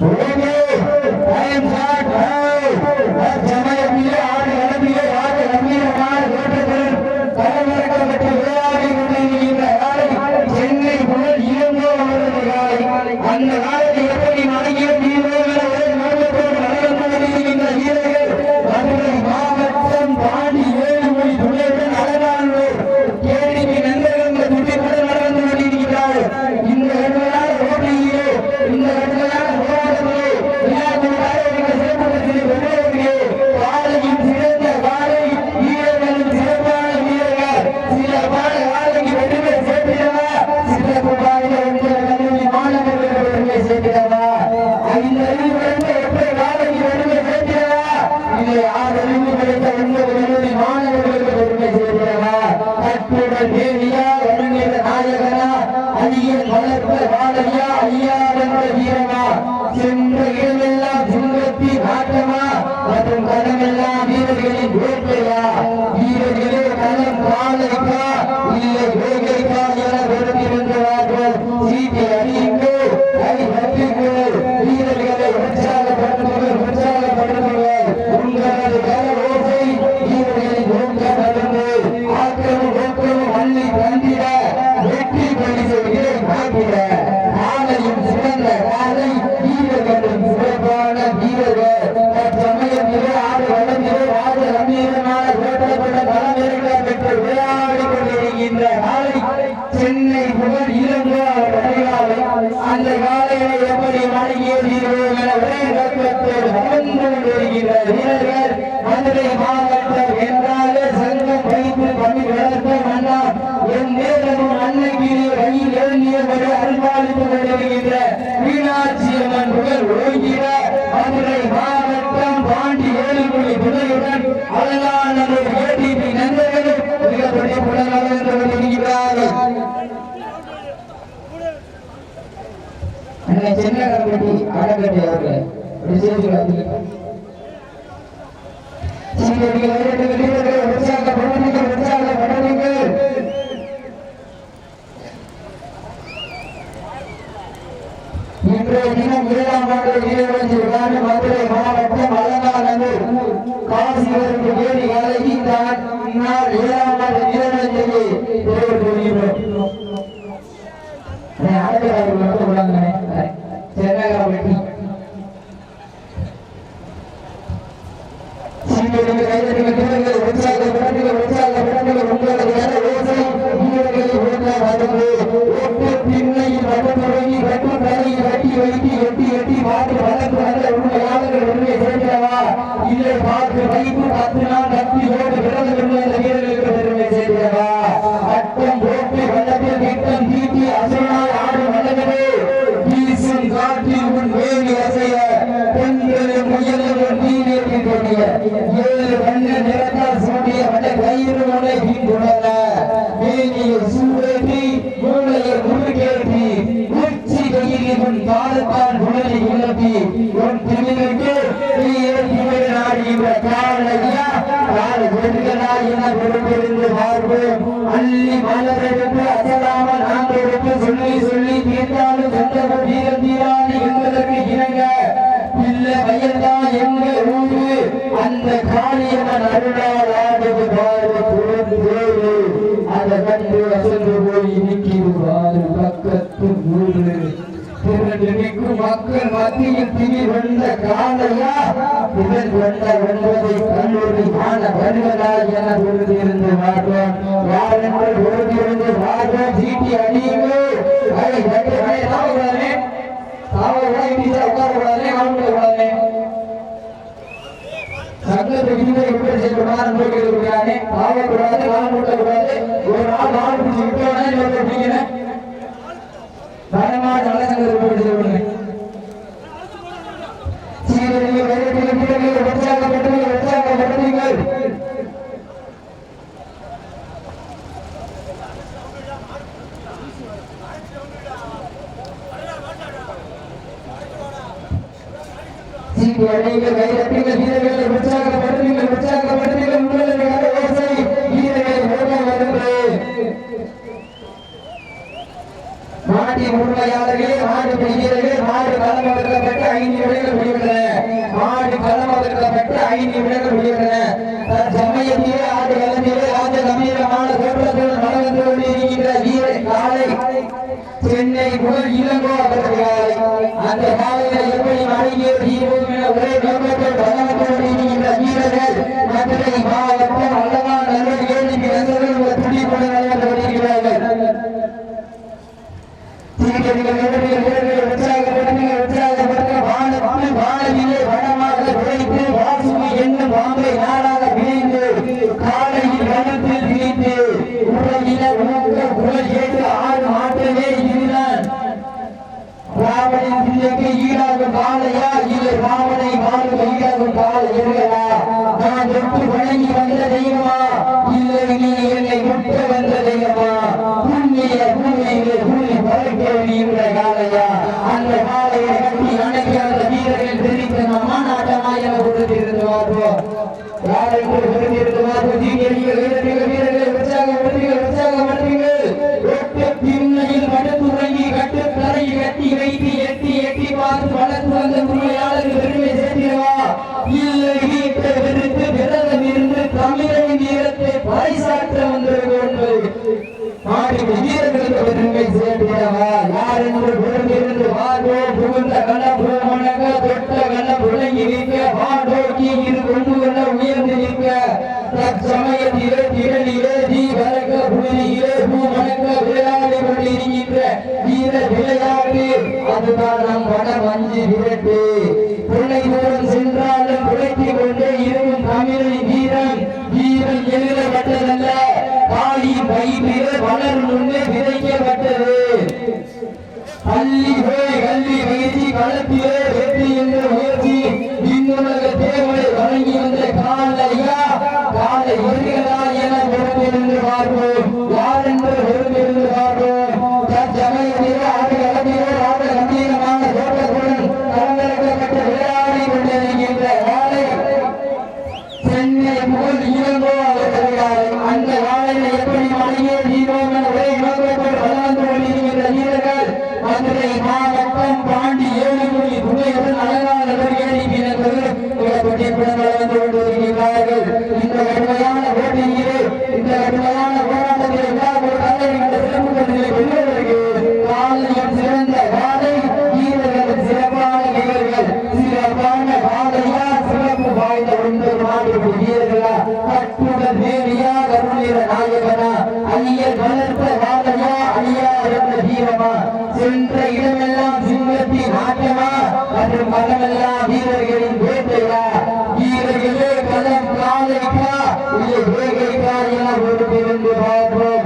हो गए time shot है और समय मिले தினம் ஏழாம் ஆண்டு நீலவஞ்சி விழாவில் மதுரை மாவட்டம் அலங்காநல்லூர் காசி பொறுப்பிருந்து பார்ப்போம் அள்ளி மலரெடுத்து அசலாமல் நாங்கள் எடுத்து சொல்லி சொல்லி தீர்த்தாலும் சந்தர்ப்ப வீரம் தீராது என்பதற்கு இணங்க இல்ல வயல்தான் எங்க ஊரு? அந்த காளியம்மன் அருளால் ஆடுது பாரு புறந்தேரு அதை கண்டு அசந்து போய் நிற்கிது பாரு பக்கத்து ஊரு. திரண்டு மக்கள் மத்தியில் திரி வந்த காலையா இதன் வந்த ஒன்பதை கல்லூரி காண வருவதா என உறுதியிருந்து மாட்டோம் வாழங்கள் உறுதியிருந்து மாட்டோம் சீட்டி அடியுமே அதை டீச்சர் உட்காரக்கூடாதே சங்கத்தை எப்படி செய்யக்கூடாது ஒரு நாள் பிடிச்சி இன்னொரு பிடிக்கிறேன் எப்படி வேலைகளை வீரர்களை உற்சாகப்படுத்துங்கள் நீங்கள் சீட்டு அணிகள் கைதட்டுங்கள் வீரர்களை வாழ வாழ வாழவில்லை வனமாக உழைத்து என்னும் பாம்பை நாடா வீரர்கள் வீரர்கள் வீரர்களை உற்சாகப்படுத்தி வீர விளையாட்டு அதுதான் நம் வட வஞ்சி விரட்டு வல்லற்ப வாழையா அழியா என்ற தீரமா சென்ற இடமெல்லாம் சிங்கத்தின் ஆட்டமா மற்றும் மனமெல்லாம் வீரர்களின் வேட்டையா? வீரர்களே களம் காலைக்கா? இல்லை வேகைக்கா என ஒரு பார்ப்போம்.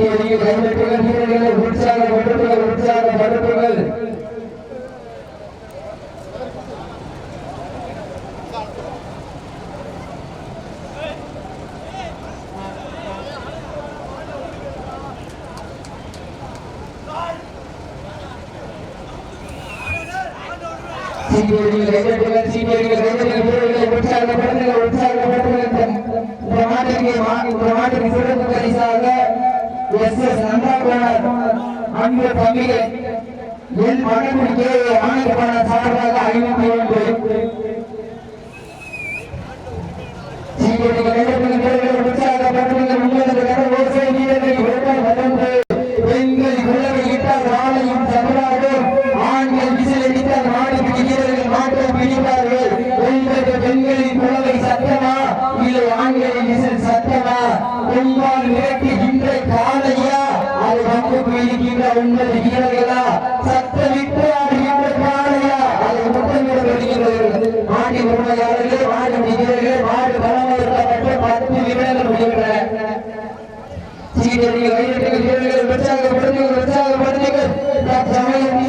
நீட்டிய கவனிப்புகள் வீரர்களை உற்சாக படுப்புகள் உற்சாக படுப்புகள் சீட்டியடிகள் சீட்டியடிகள் சீட்டியடிகள் உற்சாக படுத்துகள் உற்சாக வழங்குவனர் அன்பு தம்பிகள் என் மனைவிக்கு அமைக்கப்பட சார்பாக அறிவிப்போம் வார்டு வலம் இருக்கப்பட்டு பத்து நிமிடங்கள் முடிவுகளை சீனியர் நீங்கள் கையெழுத்துகள் வீரர்கள் உற்சாகப்படுத்துங்கள் உற்சாகப்படுத்துங்கள்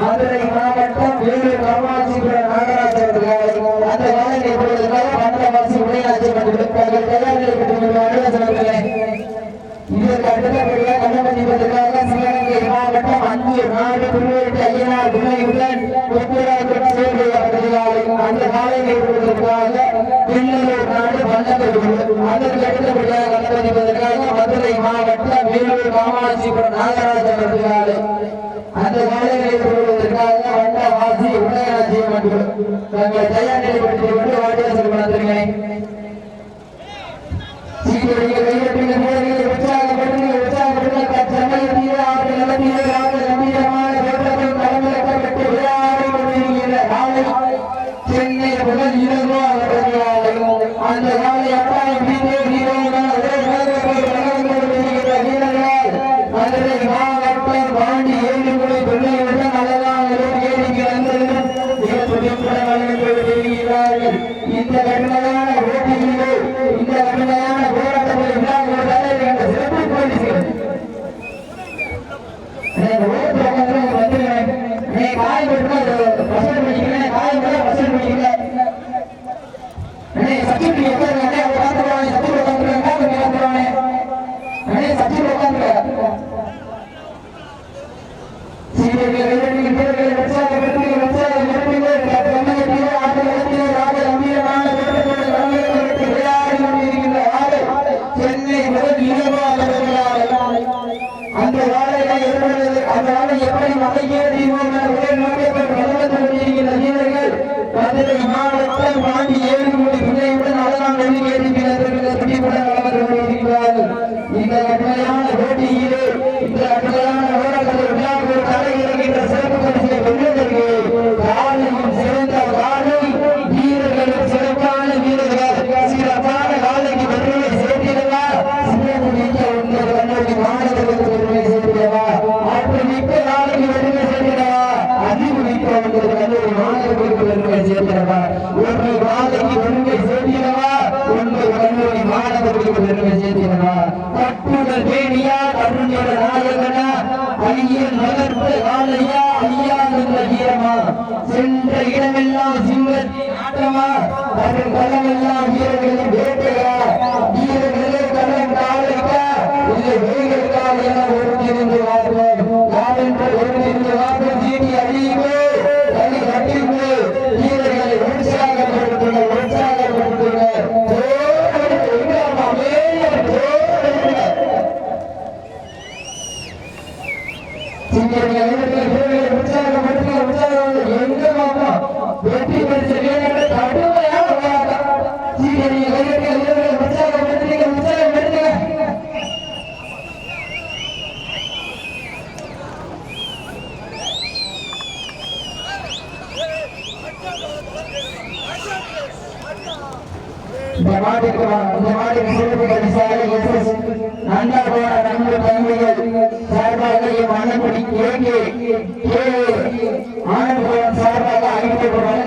மதுரை மாவட்டம் வேலூர் காமாட்சிபுரம் நாகராஜ் அவர்கள். அந்த வேலைக்கு இப்பொழுதுதான் பன்னெண்டு வருஷம் உரையாற்றி கொண்டிருப்பார்கள் இதற்கு அடுத்தபடியாக கண்ணமணி பதிலாக அங்கே நாடு அந்த காலை நிறுவனத்திற்காக பிள்ளையூர் நாடு பள்ளப்பெருமாள் அதற்கு அடுத்தபடியாக நடப்பதற்காக மதுரை மாவட்ட வேலூர் காமாட்சிபுரம் நாகராஜ் அவர்களாலே அந்த காலை நிறுவனத்திற்காக வந்த வாசி உலகராஜ்ய மண்டலம் தங்கள் சீக்கிரம் சென்ற இடமெல்லாம் சிம்மத்தி ஆட்டமா வரும் களமெல்லாம் வீரர்களை வேட்டையா வீரர்களே களம் காலைக்க? இல்லை வெயிலுக்கால் என ஒருங்கிணைந்து வாழ்வார் மாட்டிற்கு வாங்க இந்த மாட்டிற்கு சிறப்பு சாலை எஸ் எஸ் நன்றா போன நண்பு தம்பிகள் சார்பாக என் மன்னக்குடி கேக்கு கே ஆனந்தபுரம் சார்பாக அறிவிக்கப்படும்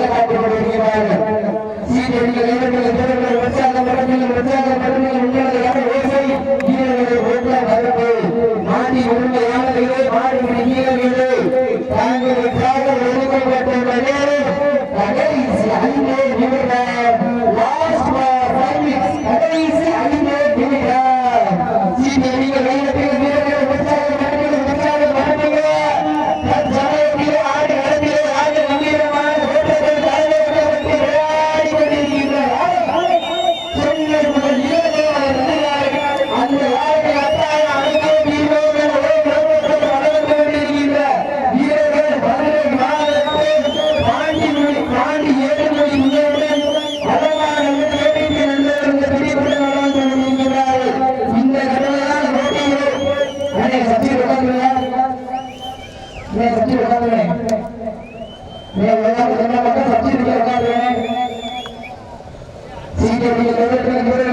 Así que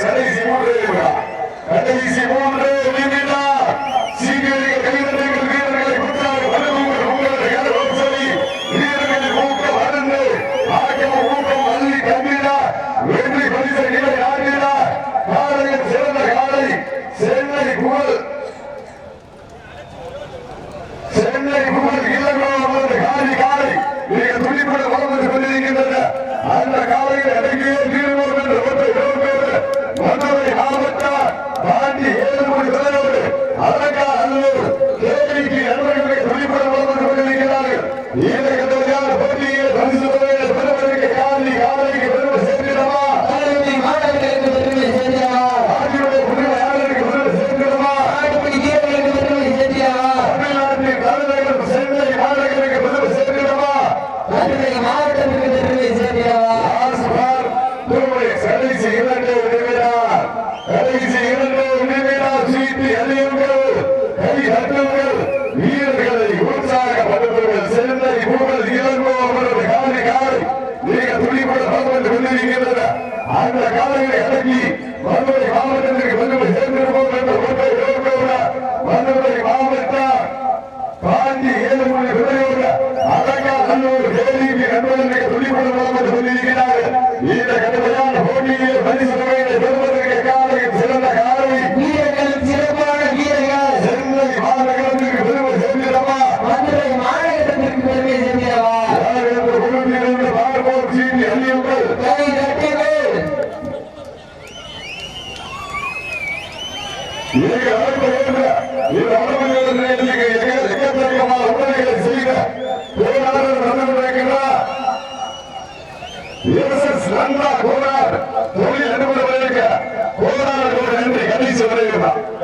சரி மூன்று கடைசி மூன்று நிமிடம் கண்ணவரை மாவட்ட பாண்டி ஏழுமணி விளையோடு அழகா அல்லூர் தேவைக்கு நண்பர்களை வெளிப்பட வருகிறார்கள் அந்த காலங்களை அடக்கி வறுமை மாவட்டத்திற்கு கொண்டு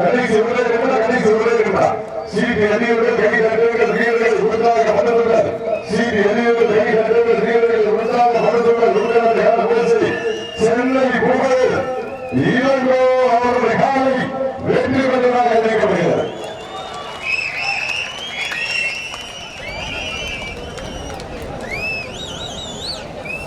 கடைசி உதவி கடைசி உதவி கடைசி உதவி கடைசி உதவி கடைசி உதவி